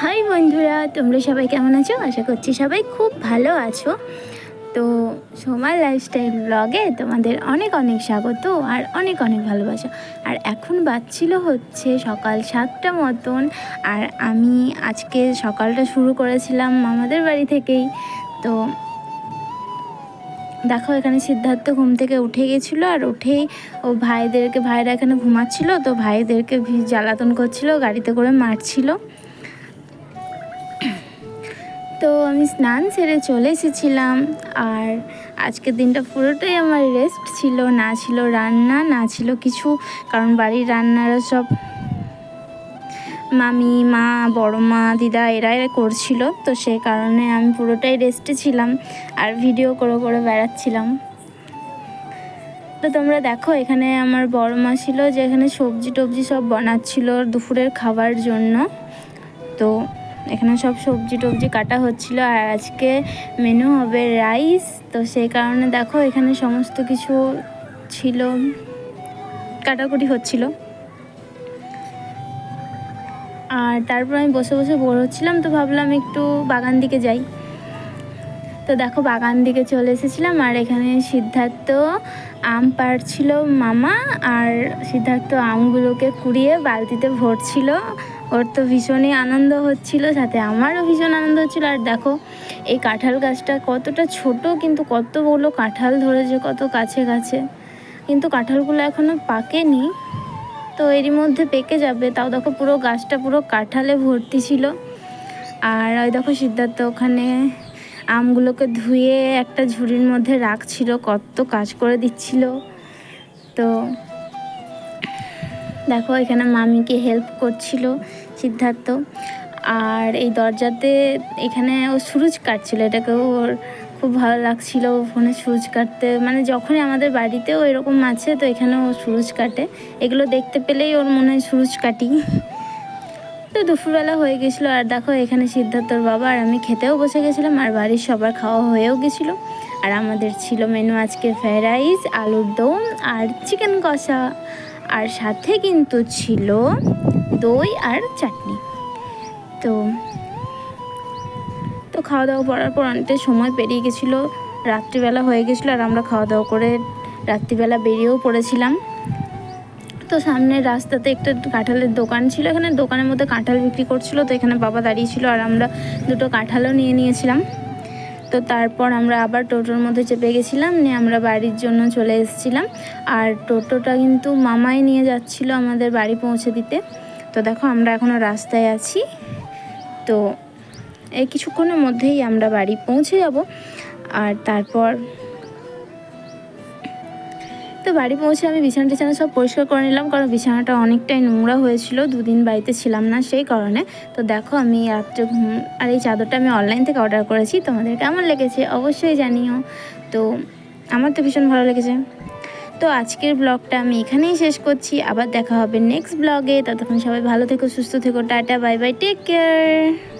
High বন্ধুরা তোমরা সবাই কেমন আছো? আশা করছি সবাই খুব ভালো আছো। তো সোমার লাইফস্টাইল ব্লগে তোমাদের অনেক অনেক স্বাগত আর অনেক অনেক ভালোবাসা। আর এখন বাজছিল হচ্ছে সকাল সাতটা মতন আর আমি আজকে সকালটা শুরু করেছিলাম মামাদের বাড়ি থেকেই। তো দেখো এখানে সিদ্ধার্থ ঘুম থেকে উঠে গেছিল আর উঠেই ও ভাইদেরকে, ভাইরা এখানে ঘুমাচ্ছিল, তো ভাইদেরকে জ্বালাতন করছিল, গাড়িতে করে মারছিল। তো আমি স্নান সেরে চলে এসেছিলাম। আর আজকের দিনটা পুরোটাই আমার রেস্ট ছিল, না ছিল রান্না, না ছিল কিছু। কারণ বাড়ির রান্নারা সব মামি, মা, বড় মা, দিদা এরা এরা করছিল। তো সেই কারণে আমি পুরোটাই রেস্টে ছিলাম আর ভিডিও করে করে বেড়াচ্ছিলাম। তো তোমরা দেখো, এখানে আমার বড় মা ছিল যে এখানে সবজি টবজি সব বানাচ্ছিল দুপুরের খাবার জন্য। তো এখানে সব সবজি টবজি কাটা হচ্ছিল আর আজকে মেনু হবে রাইস তো সেই কারণে দেখো এখানে সমস্ত কিছু ছিল, কাটাকুটি হচ্ছিল। আর তারপর আমি বসে বসে বোর হচ্ছিলাম, তো ভাবলাম একটু বাগান দিকে যাই। তো দেখো বাগান দিকে চলে এসেছিলাম আর এখানে সিদ্ধার্থ আম পাড়ছিল মামা, আর সিদ্ধার্থ আমগুলোকে কুড়িয়ে বালতিতে ভরছিল। ওর তো ভীষণই আনন্দ হচ্ছিল, সাথে আমারও ভীষণ আনন্দ হচ্ছিল। আর দেখো, এই কাঁঠাল গাছটা কতটা ছোট, কিন্তু কতগুলো কাঁঠাল ধরেছে, কত কাছে কাছে। কিন্তু কাঁঠালগুলো এখনও পাকেনি, তো এরই মধ্যে পেকে যাবে। তাও দেখো, পুরো গাছটা পুরো কাঁঠালে ভর্তি ছিল। আর ওই দেখো, সিদ্ধার্থ ওখানে আমগুলোকে ধুয়ে একটা ঝুড়ির মধ্যে রাখছিল, কত কাজ করে দিচ্ছিল। তো দেখো, এখানে মামিকে হেল্প করছিল সিদ্ধার্থ। আর এই দরজাতে এখানে ও সুরুজ কাটছিল। এটাকে ওর খুব ভালো লাগছিল ফোনে সুরুজ কাটতে। মানে যখনই আমাদের বাড়িতেও এরকম আছে, তো এখানে ও সুরুজ কাটে। এগুলো দেখতে পেলেই ওর মনে হয় সুরুজ কাটি। তো দুপুরবেলা হয়ে গেছিল। আর দেখো, এখানে সিদ্ধার্থর বাবা আর আমি খেতেও বসে গেছিলাম। আর বাড়ির সবার খাওয়া হয়েও গেছিল। আর আমাদের ছিল মেনু আজকে ফ্রাইড রাইস আলুর দম আর চিকেন কষা। আর সাথে কিন্তু ছিল দই আর চাটনি। তো তো খাওয়া দাওয়া করার পর অনেকটা সময় পেরিয়ে গেছিল, রাত্রিবেলা হয়ে গেছিল আর আমরা খাওয়া দাওয়া করে রাত্রিবেলা বেরিয়েও পড়েছিলাম। তো সামনের রাস্তাতে একটা কাঁঠালের দোকান ছিল, এখানে দোকানের মধ্যে কাঁঠাল বিক্রি করছিল, তো এখানে বাবা দাঁড়িয়ে ছিল আর আমরা দুটো কাঁঠালও নিয়ে নিয়েছিলাম। তো তারপর আমরা আবার টোটোর মধ্যে চেপে গেছিলাম, নিয়ে আমরা বাড়ির জন্য চলে এসেছিলাম। আর টোটোটা কিন্তু মামাই নিয়ে যাচ্ছিল আমাদের বাড়ি পৌঁছে দিতে। তো দেখো আমরা এখনও রাস্তায় আছি। তো এই কিছুক্ষণের মধ্যেই আমরা বাড়ি পৌঁছে যাব। আর তারপর তো বাড়ি পৌঁছে আমি বিছানা টিছানা সব পরিষ্কার করে নিলাম, কারণ বিছানাটা অনেকটাই নোংরা হয়েছিল, দুদিন বাড়িতে ছিলাম না সেই কারণে। তো দেখো আমি রাত্রে ঘুম, আর এই চাদরটা আমি অনলাইন থেকে অর্ডার করেছি, তোমাদের কেমন লেগেছে অবশ্যই জানিও। তো আমার তো ভীষণ ভালো লেগেছে। তো আজকের ব্লগটা আমি এখানেই শেষ করছি, আবার দেখা হবে নেক্সট ব্লগে ততক্ষণ সবাই ভালো থেকো, সুস্থ থেকো, tata bye bye take care